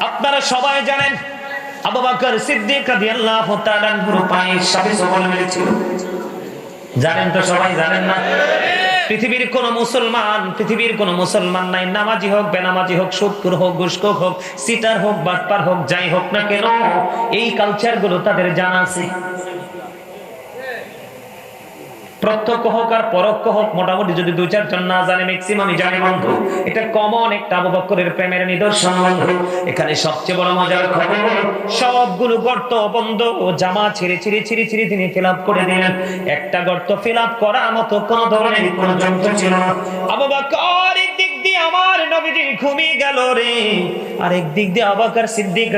আপনারা সবাই জানেন সিদ্দিক জানেন তো সবাই জানেন না? পৃথিবীর কোন মুসলমান, পৃথিবীর কোন মুসলমান নাই। নামাজি হোক, বেনামাজি হোক হোক হোক, সিটার হোক, বাটপার হোক, যাই হোক না কেন, এই কালচারগুলো তাদের জানা আছে। প্রত্যক্ষ হোক আর পরোক্ষ হোক, মোটামুটি যদি দুই চারজন না জানে ম্যাক্সিমামই জানে বন্ধু। এটা কমন একটা আবু বকরের প্রেমের নিদর্শন বন্ধু। এখানে সবচেয়ে বড় মজার খবর, সবগুলো গর্ত বন্ধ, জামা ছিঁড়ে ছিঁড়ে ছিঁড়ে ছিঁড়ে তিনি ফিল করে দিলেন। একটা গর্ত ফিল করার মতো কোন ধরনের কোনো যন্ত্র ছিল না। আবু বকর আমার নবীজি ঘুমিয়ে গেল রে। আরেক দিক দিয়ে আবাকার সিদ্দিক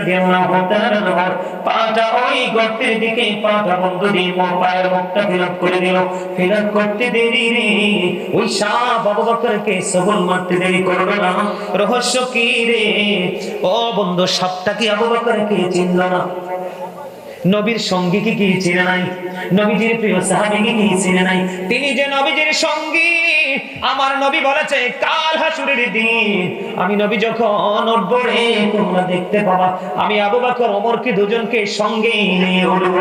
পাটা ওই গর্তের দিকে, পাটা বন্ধ দিয়ে মোর পায়ের মুখটা ফিল করে দিল। ফিল করতে দেরি রে। ওই সাপ আবু বকরকে সবল মারতে দেরি করবে না। রহস্য কি রে? ও বন্ধু, সাপটা কি আবু বকরকে চিনল না? নবীর সঙ্গী কি কি চিনে নাই? নবীজির প্রিয় সাহাবী কি কি চিনে নাই? তিনি যে নবীজির সঙ্গী, আমার নবী বলেছে, কাল হাসুরের দিন। আমি নবী যখন উঠবো তোমরা দেখতে পাবা, আমি আবু বকর ওমরকে দুজনকে সঙ্গে নিয়ে উঠবো।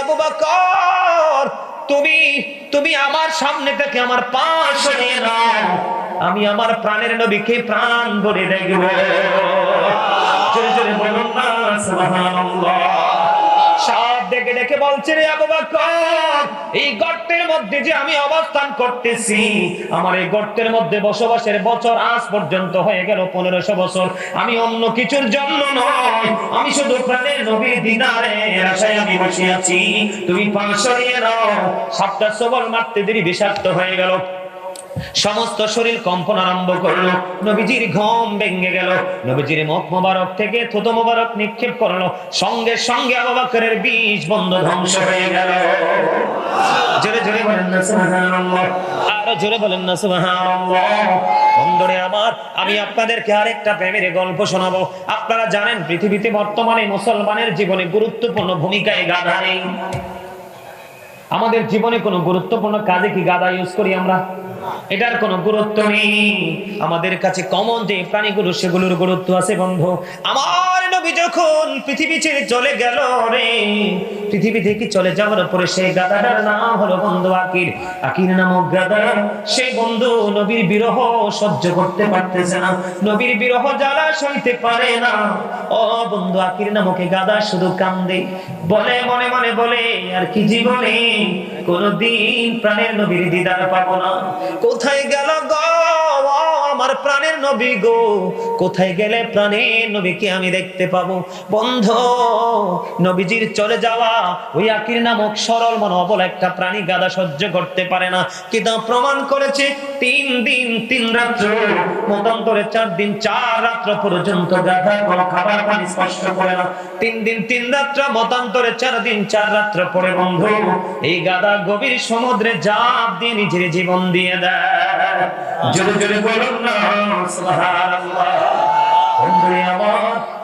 আবু বকর, তুমি তুমি আমার সামনে থেকে আমার পা সরিয়ে নাও। আমি আমার প্রাণের নবীকে প্রাণ বলে দেখব। জোরে জোরে বলুন না, সুবহানাল্লাহ। ডেকে ডেকে বলছে রে আবু বকর, এই গর্তের মধ্যে যে আমি অবস্থান করতেছি, আমার এই গর্তের মধ্যে বসবাসের বছর আজ পর্যন্ত হয়ে গেল পনেরোশো বছর। আমি অন্য কিছুর জন্য নয়, আমি শুধু প্রাণের নবীর দিদারে আশায় আমি বসে আছি। তুমি পা সরিয়ে নাও সাপটা সবল মারতে দেরি বিষাক্ত হয়ে গেল। সমস্ত শরীর কম্পন আরম্ভ করল। নবীজির ঘম ভেঙে গেল। নবীজির মুখ মোবারক থেকে থুতো মোবারক নিক্ষেপ করল। সঙ্গে সঙ্গে আবু বিষ বন্ধ ধ্বংস হয়ে গেল। জোরে জোরে বলেন না, সুবহানাল্লাহ। আরও জোরে বলেন না, সুবহানাল্লাহ। বন্ধুরে আমার? আমি আপনাদেরকে আরেকটা প্রেমের গল্প শোনাবো। আপনারা জানেন, পৃথিবীতে বর্তমানে মুসলমানের জীবনে গুরুত্বপূর্ণ ভূমিকায় গাধা নেই। আমাদের জীবনে কোনো গুরুত্বপূর্ণ কাজে কি গাদা ইউজ করি আমরা? এটার কোনো গুরুত্ব নেই। আমাদের কাছে কমন যে প্রাণীগুলো, সেগুলোর গুরুত্ব আছে বন্ধু। আমার নবী যখন পৃথিবী ছেড়ে চলে গেল রে, পৃথিবী থেকে চলে যাওয়ার পরে সেই গাদাটার নাম হলো বন্ধু আকির আকির নামক গাদা সেই বন্ধু নবীর বিরহ সহ্য করতে পারতেছে না। নবীর বিরহ জ্বালা সইতে পারে না। ও বন্ধু আকির নামক গাদা শুধু কান্দে। বলে, মনে মনে বলে, আর কি জীবনে কোনদিন প্রাণের নবীর দিদার পাবো না? কোথায় গেল গো? প্রাণের নবী গো। কোথায় গেলে প্রাণের নবীকে আমি দেখতে পাবো? বন্ধ, নবীজির চলে যাওয়া ওই আকির নামক সরল মন অবল একটা প্রাণী গাদা সহ্য করতে পারে না। কিন্তু প্রমাণ করেছে? তিন দিন, তিন রাত্র, মতান্তরে চার দিন, চার রাত্র পর্যন্ত গাধা কোনো খাবার পানি স্পর্শ করে না। তিন দিন, তিন রাত্র, মতান্তরে চার দিন, চার রাত্র পরে বন্ধু, এই গাদা গভীর সমুদ্রে জাপ দিয়ে নিজের জীবন দিয়ে দেয়। জোরে জোরে বলুন না।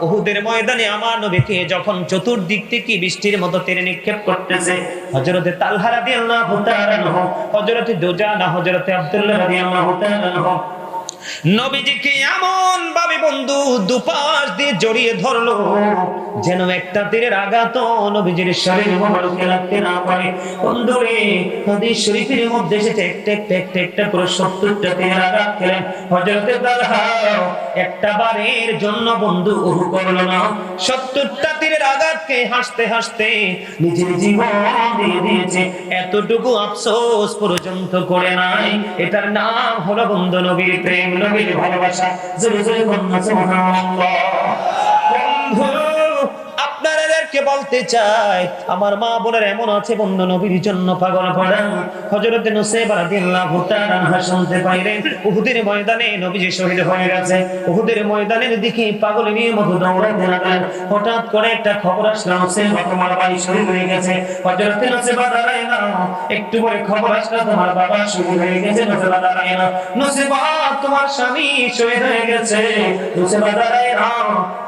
উহুদের ময়দানে আমার নবীকে যখন চতুর্দিক থেকে বৃষ্টির মতো তেরে নিক্ষেপ করতেছে হজরতে তালহারা দিয়ে তাআলা হজরতে দোজা না হজরতে আব্দুল্লাহ দিয়ে তাআলা আনহু নবীজিকে এমন ভাবে বন্ধু দুপাশ দিয়ে জড়িয়ে ধরলো, যেন একটা তীরের আঘাত নবীজির শরীরে না পারে। বন্ধু রে হাদিস শরীফের মধ্যে এসেছে করে সত্তরটা আঘাত খেলেন। একটা বারের জন্য বন্ধু করল না। সত্তরটা তীরের আঘাতকে হাসতে হাসতে নিজের জীবন দিয়ে দিয়েছে। এতটুকু আফসোস পর্যন্ত করে নাই। এটার নাম হলো বন্ধু নবীর প্রেম। নবীর ভালোবাসা, জোরে জোরে বন্ধু সুবহানাল্লাহ। বন্ধু আপনাদেরকে বলতে চাই, আমার মা বোনের এমন আছে, বন্ধু নবীর জন্য পাগল পড়া হযরত নুসাইব রাদিয়াল্লাহু তাআলা আনহা পাইলেন, উহুদের ময়দানে নবীজি শহীদ হয়ে গেছে। উহুদের ময়দানের দিকে পাগল নিয়ে মতো দৌড়াতে লাগলেন। হঠাৎ করে একটা খবর আসলো, নুসাইব তোমার ভাই শহীদ হয়ে গেছে। হযরত নুসাইব দাঁড়ায় না, একটু পরে খবর আসলো, তোমার বাবা শহীদ হয়ে গেছে নুসাইব দাঁড়ায় না। নুসাইব তোমার স্বামী শহীদ হয়ে গেছে।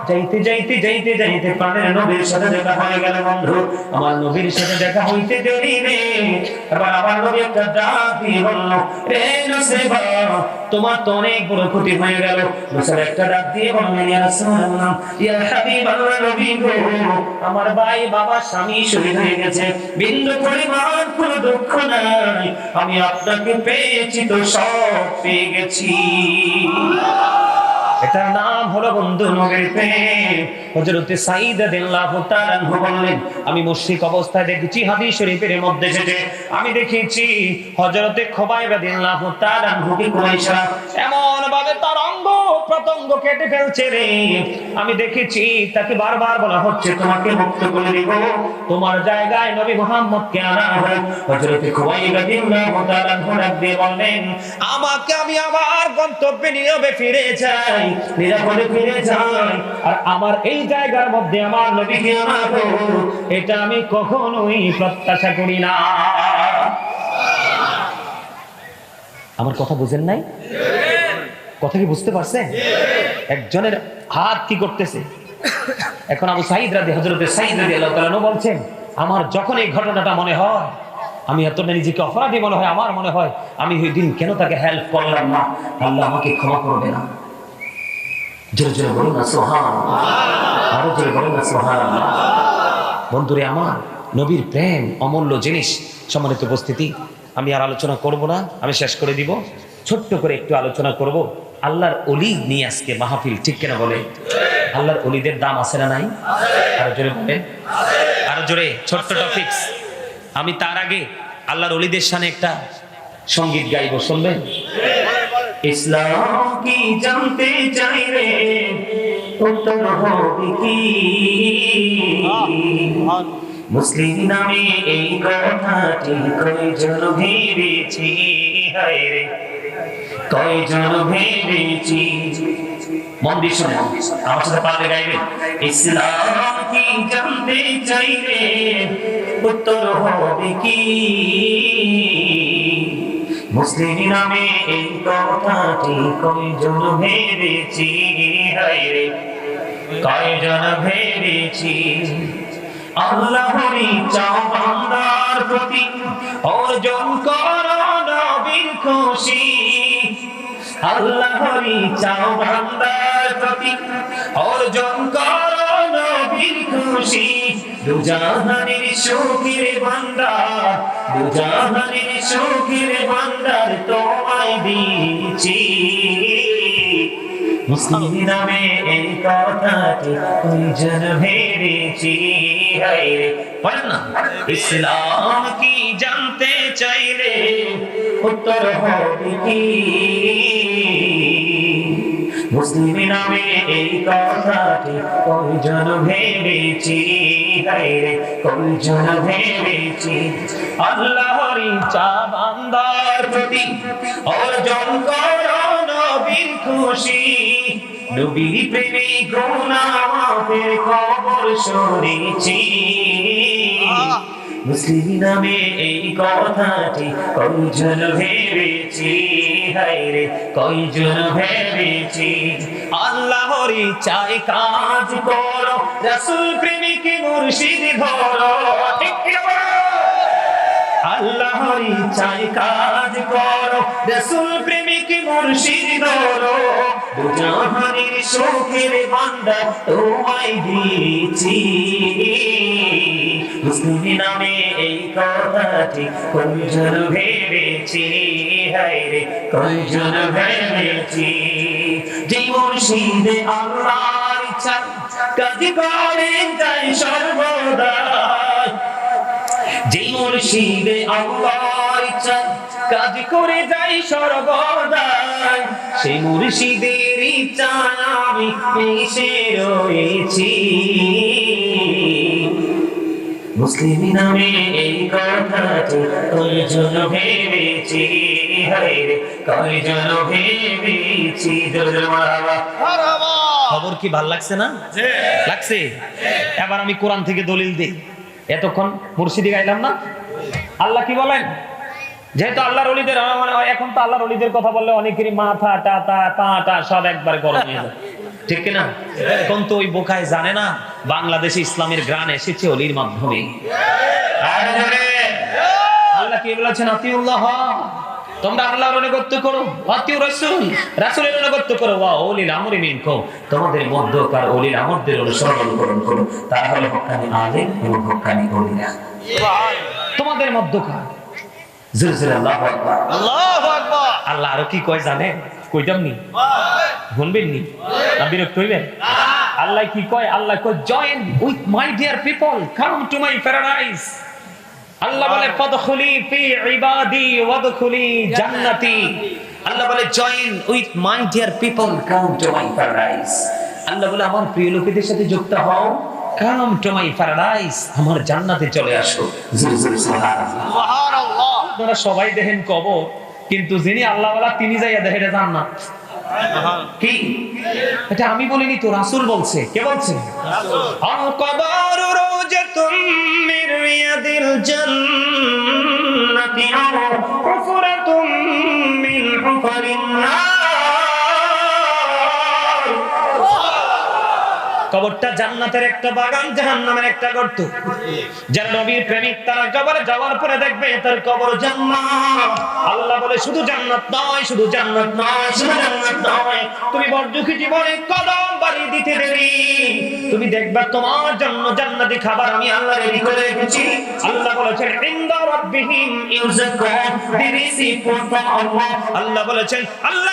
যাইতে যাইতে যাইতে যাইতে প্রাণের নবীর সাথে দেখা হয়ে গেল বন্ধু। আমার নবীর সাথে দেখা হইতে দেরি রে এবার আমার নবী একটা ডাক দিয়ে বলল, রে নসিবা, তোমার তো অনেক বড় ক্ষতি হয়ে গেল। মুসার একটা ডাক দিয়ে বললেন, ইয়া রাসূলুল্লাহ, ইয়া হাবিবাল্লাহ নবী গো, আমার ভাই বাবা স্বামী শহীদ হয়ে গেছে। বিন্দু পরিমাণ কোনো দুঃখ নাই। আমি আপনাকে পেয়েছি তো সব পেয়ে গেছি। அல்லாஹ் এটার নাম হলো বন্ধু নবীর প্রেম। হযরতে সাঈদ রাদিয়াল্লাহু তাআলা বললেন, আমি মুশরিক অবস্থায় দেখেছি হাদিস শরীফের মধ্যে এসেছে। আমি দেখেছি হযরতে খোবাইব রাদিয়াল্লাহু তাআলা কি কুরাইশরা এমন ভাবে তার অঙ্গ প্রত্যঙ্গ কেটে ফেলছে রে। আমি দেখেছি তাকে বারবার বলা হচ্ছে, তোমাকে মুক্ত করে দিব। তোমার জায়গায় নবী মুহাম্মদকে আনা হোক হযরতে খোবাইব রাদিয়াল্লাহু তাআলা বললেন, আমাকে আমি আমার গন্তব্যে নিয়ে ফিরে যাই। আমার এটা আমি কখনোই প্রত্যাশা করি না। আমার কথা বুঝেন নাই? কথা কি বুঝতে পারছেন? একজনের হাত কি করতেছে? এখন আবু সাইদ রাদি হজরতের সাইদ রাদি আল্লাহ বলছেন, আমার যখন এই ঘটনাটা মনে হয়, আমি এতটা নিজেকে অপরাধী মনে হয়, আমার মনে হয়, আমি ওই দিন কেন তাকে হেল্প করলাম না? আল্লাহ আমাকে ক্ষমা করবে না। জোরে জোরে বলুন না সোহান আরও জোরে বলুন না সোহান বন্ধুরে, আমার নবীর প্রেম অমূল্য জিনিস, সম্মানিত উপস্থিতি, আমি আর আলোচনা করব না, আমি শেষ করে দিব। ছোট্ট করে একটু আলোচনা করব। আল্লাহর অলি নিয়ে আজকে মাহফিল, ঠিক কেনা বলে? আল্লাহর অলিদের দাম আছে না নাই? আরও জোরে বলে। আরও জোরে, ছোট্ট টপিকস আমি তার আগে আল্লাহর অলিদের সামনে একটা সংগীত গাইব, শুনবেন? ইসলাম কি জানতে চাই রে? উত্তর হবে কি? মুসলিম নামে এই কথাটি কয়জন ভেবেছি? হায় রে। কয়জন ভেবেছি? মন দিয়ে আমার সাথে গাইবে। ইসলাম কি জানতে উত্তর হবে কি? মুসলিম নামে এই কথাটি কয়জন ভেবেছি? হায় রে, কয়জন ভেবেছি? আল্লাহরই চাও বান্দার প্রতি। অর্জন কর নবীর খুশি। আল্লাহরই চাও বান্দার প্রতি। অর্জন কর নবীর খুশি। দুজাহানের সুখের বান্দার দুজাহানের সুখের বান্দার তোমায় দিয়েছি। মুসলিম নামে এই কথাটি কয়জন ভেবেছি। হায় রে বলেন না। ইসলাম কি জানতে চাইলে উত্তর হবে কি? মুসলিম নামে এই কথাটি, কয়জন ভেবেছি? হায় রে, কয়জন ভেবেছি? আল্লাহরই চা বান্দার প্রতি অর্জন করো নবীর খুশি। নবীর প্রেমে গুনাহের খবর শুনেছি মুসলিম নামে এই কথাটি, কয়জন ভেবেছি? হায়রে কয়জন ভেবেছি আল্লাহরই চাই কাজ করো রসুল প্রেমিক মুর্শিদ ধরো? আল্লাহরই চাই কাজ করো, রসুল প্রেমিক মুর্শিদ ধরো। দুজাহানের শোকের বান্দা তোমায় দিয়েছি। মুসলিম নামে এই কথাটি কয়জন ভেবেছি? হায় রে, কয়জন ভেবেছি? যে মুর্শিদ আল্লাহর ইচ্ছা, কাজ করে যাই সর্বদা। যে মুর্শিদে আল্লাহর ইচ্ছা কাজ করে যাই সর্বদা সেই মুর্শিদের ইচ্ছায় আমি রয়েছি। মুসলিম নামে এই কথাটি কয়জন ভেবেছি? কয়জন ভেবেছি? খবর কি ভালো লাগছে না? লাগছে? এবার আমি কোরআন থেকে দলিল দিই। এতক্ষণ মুর্শিদি গাইলাম না। আল্লাহ কি বলেন? যেহেতু আল্লাহর অলিদের এখন তো আল্লাহর অলিদের কথা বললে অনেকেরই মাথা, টাতা, পাটা সব একবার গরম হয়ে যায়। ঠিক কিনা? এখন তো ওই বোকায় জানে না, বাংলাদেশে ইসলামের গ্রান এসেছে অলির মাধ্যমে। আল্লাহ কি বলেছেন? আতিউল্লাহ। তোমরা আল্লাহর অনুগত্য করো আতিউ রাসূল রাসূলের অনুগত্য করো। ওয়া ওলিল আমরি মিনকুম তোমাদের মধ্যকার ওলিল আমরদের অনুসরণ অনুকরণ করো তারা হলো হক্কানি আলেম এবং হক্কানি ওলিরা তোমাদের মধ্যকার। আল্লাহু আকবার। আল্লাহু আকবার। আল্লাহ আরও কি কয় জানে? কইতাম নি? শুনবেন নি? না বিরক্ত হইবেন? আল্লাহ কি কয়? আল্লাহ কয় join with my dear people come to my paradise আল্লাহ বলে ফদখুলি ফি ইবাদি ওয়াদখুলি জান্নাতি। আল্লাহ বলে join with my dear people come to my paradise আল্লাহ বলে আমার প্রিয় লোকেদের সাথে যুক্ত হও কাম টু মাই প্যারাডাইস আমার জান্নাতে চলে আসো। সুবহানাল্লাহ। সুবহানাল্লাহ। আপনারা সবাই দেখেন কবর কিন্তু যিনি আল্লাহ বলা তিনি যাইয়া দেখে এটা জান না কি? এটা আমি বলিনি তো রাসূল বলছে। কে বলছে? রাসূল। আল কবর রওজাতুম মির জন্নতি আর হুফরাতুম মিন হুফারিন নার। কবরটা জান্নাতের একটা বাগান, জাহান্নামের একটা গর্ত। যারা নবীর প্রেমিক তারা কবরে যাওয়ার পরে দেখবে তার কবর জান্নাত। আল্লাহ বলে, শুধু জান্নাত নয়, শুধু জান্নাত নয়, শুধু জান্নাত নয়। তুমি জীবনে কদম বাড়ি দিতে তুমি দেখবা তোমার জন্য জান্নাতি খাবার আমি আল্লাহ রেডি করে রেখেছি। আল্লাহ বলেছেন আল্লাহ বলেছেন, আল্লাহ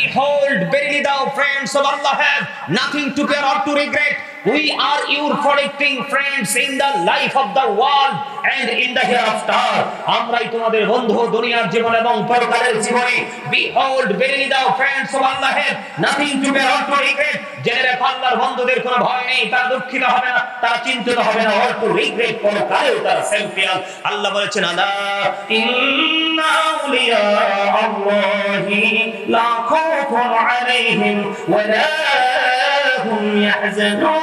Behold, verily thou friends of Allah have nothing to fear or to regret. We are your protecting friends in the life of the world and in the hereafter. আমরাই তোমাদের বন্ধু দুনিয়ার জীবন এবং পরকালের জীবনে Behold, verily thou friends of Allah have nothing to fear or to regret. জেনে রেখো আল্লাহর বন্ধুদের কোনো ভয় নেই তারা দুঃখিত হবে না তারা চিন্তিত হবে না or to regret পরকালেও তারা চ্যাম্পিয়ন আল্লাহ বলেছেন আল্লাহ ইন্না আউলিয়া আল্লাহি লা খাউফুন আলাইহিম ওয়া লা হুম ইয়াহজানুন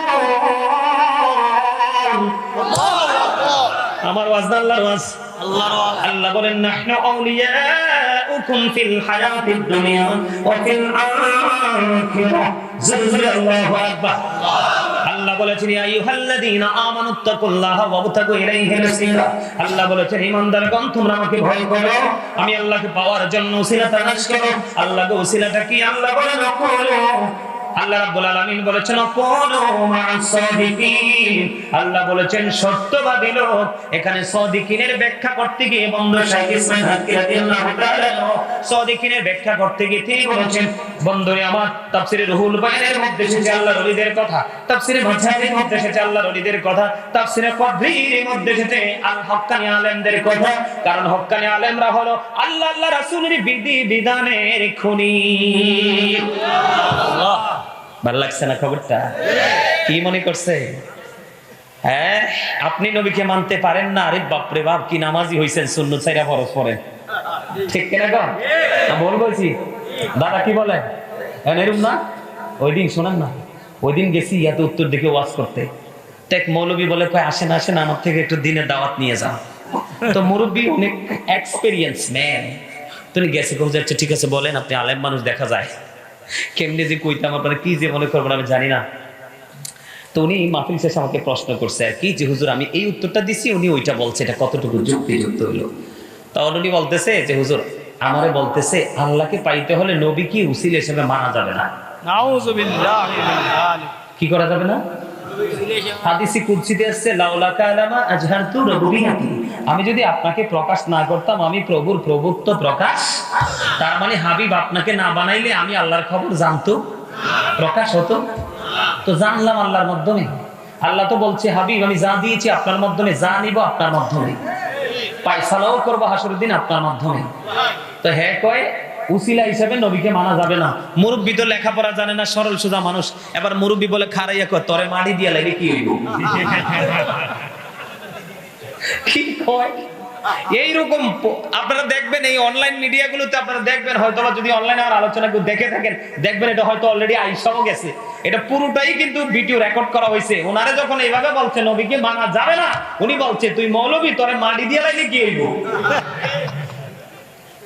আমার ওয়াজ না আল্লাহর ওয়াজ। আল্লাহ বলেন নাহনু আউলিয়াউকুম ফিল হায়াতিদ দুনিয়া ওয়া ফিল আখিরাহ। জুলজুল আল্লাহু আকবার। আল্লাহ বলেছেন, ইয়া আইয়ুহাল্লাযীনা তাকুল্লাহ ওয়াবতাগু ইলাইহি ওয়াসিলা আল্লাহ বলেছেন ঈমানদারগণ তোমরা আমাকে ভয় করো। আমি আল্লাহকে পাওয়ার জন্য ওসিলা তালাশ করো। আল্লাহকে ওসিলাটা কি আল্লাহ বলে করো? আল্লাহ রাব্বুল আলামিন বলেছেন মা'আস সাদিকিন। আল্লাহ বলেছেন, সত্যবাদী লোক এখানে সাদিকিনের ব্যাখ্যা করতে গিয়ে বন্ধু শাইখ ইসমাইল হাক্কি রাদিয়াল্লাহু তাআলা সাদিকিনের ব্যাখ্যা করতে গিয়ে তিনি বলেছেন বন্ধুরে আমার তাফসিরে রুহুল বায়ানের মধ্যে এসেছে আল্লাহর ওলিদের কথা, তাফসিরে মাঝহাবের মধ্যে এসেছে আল্লাহর ওলিদের কথা, তাফসিরে কদরির মধ্যে এসেছে আল হক্কানি আলেমদের কথা, কারণ হক্কানি আলেমরা হলো আল্লাহ আল্লাহ রাসূলের বিধি বিধানের খুনি। ভালো লাগছে না খবরটা? কি মনে করছে? হ্যাঁ আপনি নবীকে মানতে পারেন না। আরে বাপরে বাপ, কি নামাজি হইছেন শূন্য চাইরা ফরজ ঠিক কিনা ভুল বলছি দাদা, কি বলে? এরম না? ওই দিন শোনান না। ওই দিন গেছি ইয়াতে উত্তর দিকে ওয়াজ করতে। টেক মৌলবী বলে কয়, আসেন আসেন, আমার থেকে একটু দিনের দাওয়াত নিয়ে যান। তো মুরব্বী অনেক এক্সপিরিয়েন্স ম্যান তুমি গেছে যাচ্ছে, ঠিক আছে, বলেন, আপনি আলেম মানুষ, দেখা যায়। কেমনে যে কইতাম আপনারা কি যে মনে করবেন আমি জানি না। তো উনি মাহফিল শেষে আমাকে প্রশ্ন করছে আর কি যে হুজুর আমি এই উত্তরটা দিছি উনি ওইটা বলছে এটা কতটুকু যুক্তিযুক্ত হইল? তখন উনি বলতেছে যে হুজুর আমারে বলতেছে আল্লাহকে পাইতে হলে নবী কি উসিল হিসেবে মানা যাবে না? কি করা যাবে না? হাদিসি কুদসিতে আসছে লাউলা কালামা আজহারতু রুবিয়াতি আমি যদি আপনাকে প্রকাশ না করতাম, আমি প্রভুর প্রভুত্ব প্রকাশ। তার মানে হাবিব আপনাকে না বানাইলে আমি আল্লাহর খবর জানতো। প্রকাশ হতো। তো জানলাম আল্লাহর মাধ্যমে। আল্লাহ তো বলছে, হাবিব, আমি যা দিয়েছি আপনার মাধ্যমে, যা নিব আপনার মাধ্যমে। পায়সালাও করব হাসুর দিন আপনার মাধ্যমে। তো হ্যাঁ কয়, উসিলা হিসাবে নবীকে মানা যাবে না। মুরব্বী তো লেখাপড়া জানে না, সরল সোজা মানুষ। এবার মুরব্বী বলে, খারাইয়া কয়, তরে মাড়ি দিয়া লাগে কি হইব? এইরকম আপনারা দেখবেন এই অনলাইন মিডিয়াগুলোতে আপনারা দেখবেন হয়তো যদি অনলাইনে আর আলোচনা কেউ দেখে থাকেন, দেখবেন এটা হয়তো অলরেডি আইসাও গেছে। এটা পুরোটাই কিন্তু ভিডিও রেকর্ড করা হয়েছে। যখন এইভাবে বলছে, নবীকে মানা যাবে না, উনি বলছে, তুই মৌলবী, তোরে মাটি দিয়ে লাগে কি হইব?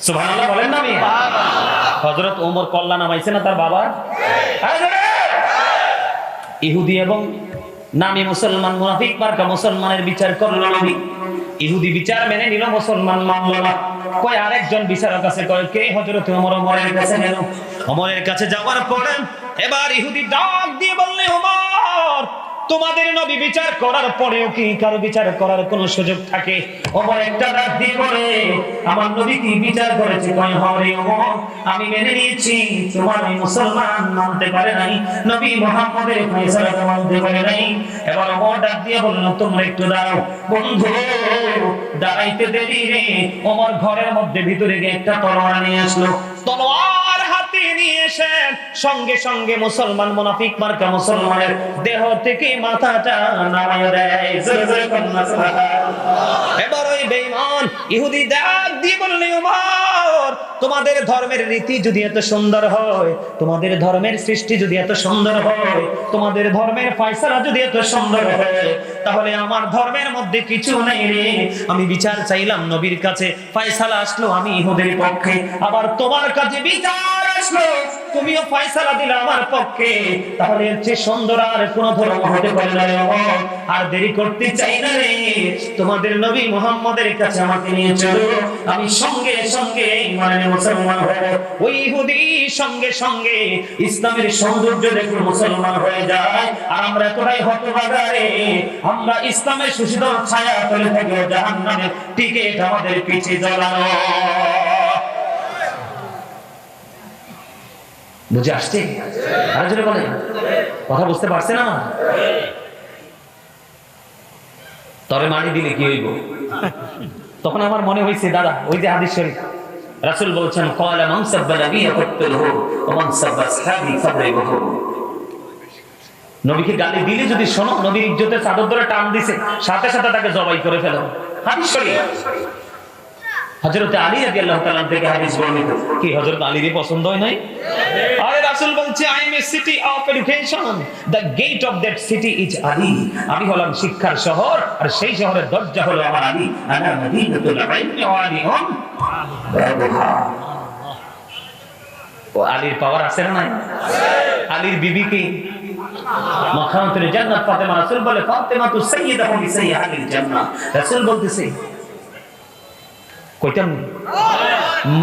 সুবহানাল্লাহ বলেন না আমি হযরত ওমর না তার বাবা? ইহুদি এবং নামি মুসলমান মুনাফিক মার্কা মুসলমানের বিচার করল নবী। ইহুদি বিচার মেনে নিল মুসলমান মামলা। কয়, আরেকজন বিচারক আছে, কয়, কে? হযরত ওমর, ওমরের কাছে গেল ওমরের কাছে যাওয়ার পরে এবার ইহুদি ডাক দিয়ে বললে, ওমর তোমাদের নবী বিচার করার পরেও কি কারও বিচার করার কোনো সুযোগ থাকে? ওমর একটা ডাক দিয়ে বলে, আমার নবী কি বিচার করেছে? কয় হরে ওমর, আমি মেনে নিয়েছি। তোমার মুসলমান মানতে পারে নাই, নবী মুহাম্মদের ফয়সালাকে মানতে পারে নাই। এবার ওমর ডাক দিয়ে বলল, তোমরা একটু দাঁড়াও। বন্ধু, দাঁড়াইতে দেরি রে। ওমর ঘরের মধ্যে ভিতরে গিয়ে একটা তলোয়ার নিয়ে আসলো। তলোয়ার সঙ্গে সঙ্গে মুসলমান মার্কা মুসলমানের দেহ থেকে মাথাটা নামায় দেয়। এবার ওই ইহুদি দিয়ে তোমাদের ধর্মের রীতি যদি এত সুন্দর হয়, তোমাদের ধর্মের সৃষ্টি যদি এত সুন্দর হয়, তোমাদের ধর্মের ফয়সালা যদি এত সুন্দর হয়, তাহলে আমার ধর্মের মধ্যে কিছু নেই রে। আমি বিচার চাইলাম নবীর কাছে। ফয়সালা আসলো আমি ইহুদের পক্ষে। আবার তোমার কাছে বিচার আসলো তুমিও ফয়সালা দিলে আমার পক্ষে। তাহলে এর চেয়ে সুন্দর আর কোন ধর্ম হতে পারে না আর দেরি করতে চাই না রে। তোমাদের নবী মুহাম্মদের কাছে আমাকে নিয়ে চলো। আমি সঙ্গে সঙ্গে মানে মুসলমান হয়ে ওই ইহুদি, সঙ্গে সঙ্গে ইসলামের সৌন্দর্য দেখে মুসলমান হয়ে যায়। আর আমরা এতটাই হতভাগা রে। আমরা ইসলামের সুশীতল ছায়া তলে থেকে জাহান্নামের টিকিট আমাদের পিছে জ্বলানো। বুঝে আসছে? আরও জোরে বলেন। কথা বুঝতে পারছে না? তবে মানি দিলে কি হইব? তখন আমার মনে হয়েছে দাদা, ওই যে হাদিস শরীফ। রাসূল বলছেন সাব্বা আসহাবি নবীকে গালি দিলে যদি শোনো, নবীর ইজ্জতের চাদর ধরে টান দিছে, সাথে সাথে তাকে জবাই করে ফেলো। হাদিস শরীফ। হযরত আলী রাদিয়াল্লাহু তাআলা থেকে হাদিস বর্ণিত। কি, হযরত আলীর পছন্দ হয় নাই? আরে রাসূল বলছে I am a city of education the gate of that city is Ali আমি হলাম শিক্ষার শহর, আর সেই শহরের দরজা হলো আমার আলী। আনা মদিনাতুল ইলমি ওয়া বাবুহা ও আলীর পাওয়ার আছে না নাই? আলীর বিবি কি? মাখামতুল জান্নাত ফাতেমা। রাসূল বলে ফাতেমা তু সাইয়্যিদাতুন লিসাইয়্যিদিল জান্নাহ। রাসূল বলতেছে কইতাম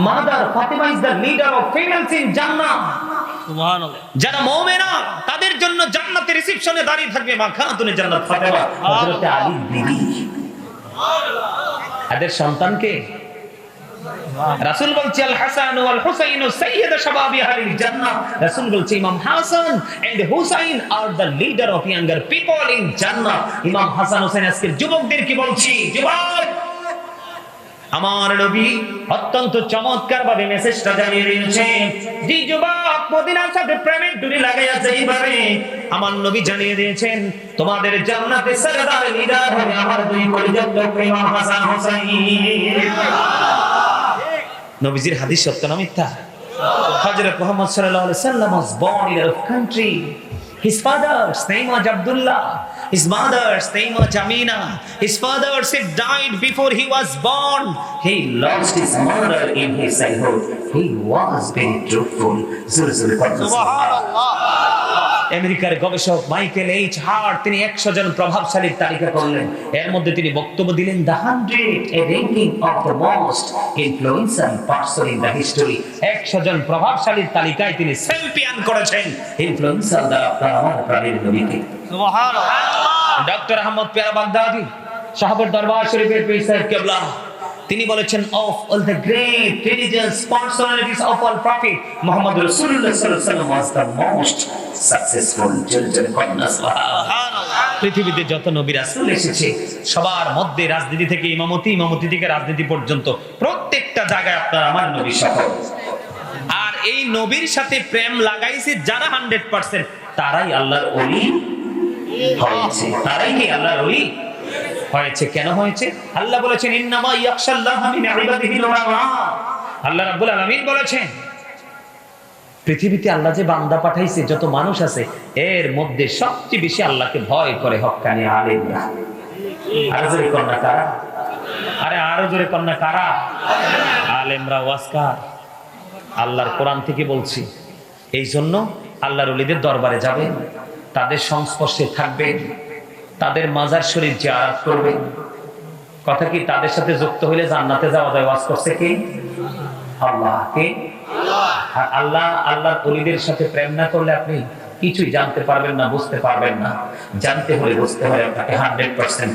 mother Fatima is leader of females in সুবহানাল্লাহ। যারা মুমিনা তাদের জন্য জান্নাতের রিসেপশনে দাঁড়িয়ে থাকবে মা খাতুনে জান্নাত ফাতেমা। হযরত আলী বিবি। এদের সন্তানকে রাসূল বলছে আল হাসান ওয়াল হুসাইন সাইয়্যিদ শাবাবি আহলিল জান্নাহ। রাসূল বলছে imam Hasan and Hussain are the leader of younger people in জান্নাহ ইমাম হাসান হোসেন আজকের যুবকদের কি বলছি যুবক আমার নবী অত্যন্ত চমৎকার ভাবে মেসেজটা জানিয়ে দিয়েছেন যে যুবক মদিনার সাথে প্রেমের ডুরি লাগাইয়াছে এইভাবে আমার নবী জানিয়ে দিয়েছেন, তোমাদের জান্নাতে সরদার লিডার হবে আমার দুই পরিজন্ত প্রেম হাসান হোসাইন নবীজির হাদিস সত্য না মিথ্যা? হযরত মুহাম্মদ সাল্লাল্লাহু আলাইহি সাল্লাম was born in a country. His father's name was Abdullah. His mother's name was Amina. His father said died before he was born. He lost his mother in his childhood. He was very truthful. আমেরিকার গবেষক Michael H heart তিনি একশো জন প্রভাবশালীর তালিকা করলেন এর মধ্যে তিনি বক্তব্য দিলেন the hundred a ranking of the most influential person in the history একশো জন প্রভাবশালীর তালিকায় তিনি চ্যাম্পিয়ন করেছেন ইনফ্লুয়েন্সাল দ্বারা আপনার আমার প্রাণীর নবীকে সুবহানাল্লাহ ডক্টর আহমদ পেয়ারা বাগদাদি সাহাবের দরবার শরীফের পীর সাহেব কেবলা তিনি বলেছেন of all the great religious personalities of all prophet Muhammad রাসূলুল্লাহ সাল্লাল্লাহু আলাইহি ওয়াসাল্লাম ওয়াজ দ্য মোস্ট সাকসেসফুল জলজল কন্নাস সুবহানাল্লাহ। পৃথিবীতে যত নবী রাসূল এসেছে সবার মধ্যে রাজনীতি থেকে ইমামতি ইমামতি থেকে রাজনীতি পর্যন্ত প্রত্যেকটা জায়গায় আপনার আমার নবী সফল আর এই নবীর সাথে প্রেম লাগাইছে যারা হান্ড্রেড পার্সেন্ট তারাই আল্লাহর অলি হয়েছে। তারাই কি আল্লাহর অলি হয়েছে কেন হয়েছে? আল্লাহ বলেছেন, ইন্নামা মিন ইবাদিহিল উলামা আল্লাহ রাব্বুল আলামিন বলেছেন, পৃথিবীতে আল্লাহ যে বান্দা পাঠাইছে, যত মানুষ আছে, এর মধ্যে সবচেয়ে বেশি আল্লাহকে ভয় করে আলেমরা। জোরে কন্যা কারা? আরে আরও জোরে কন্যা কারা? আলেমরা ওয়াসকার আল্লাহর কোরআন থেকে বলছি এই জন্য আল্লাহর অলিদের দরবারে যাবেন তাদের সংস্পর্শে থাকবেন, তাদের মাজার শরীর জিয়ারাত করবেন। কথা কি তাদের সাথে যুক্ত হইলে জান্নাতে যাওয়া যায়? ওয়াজ করছে কি? আল্লাহ কে আর আল্লাহ, আল্লাহর অলিদের সাথে প্রেম না করলে আপনি কিছুই জানতে পারবেন না, বুঝতে পারবেন না। জানতে হলে বুঝতে হয় আপনাকে। Hundred percent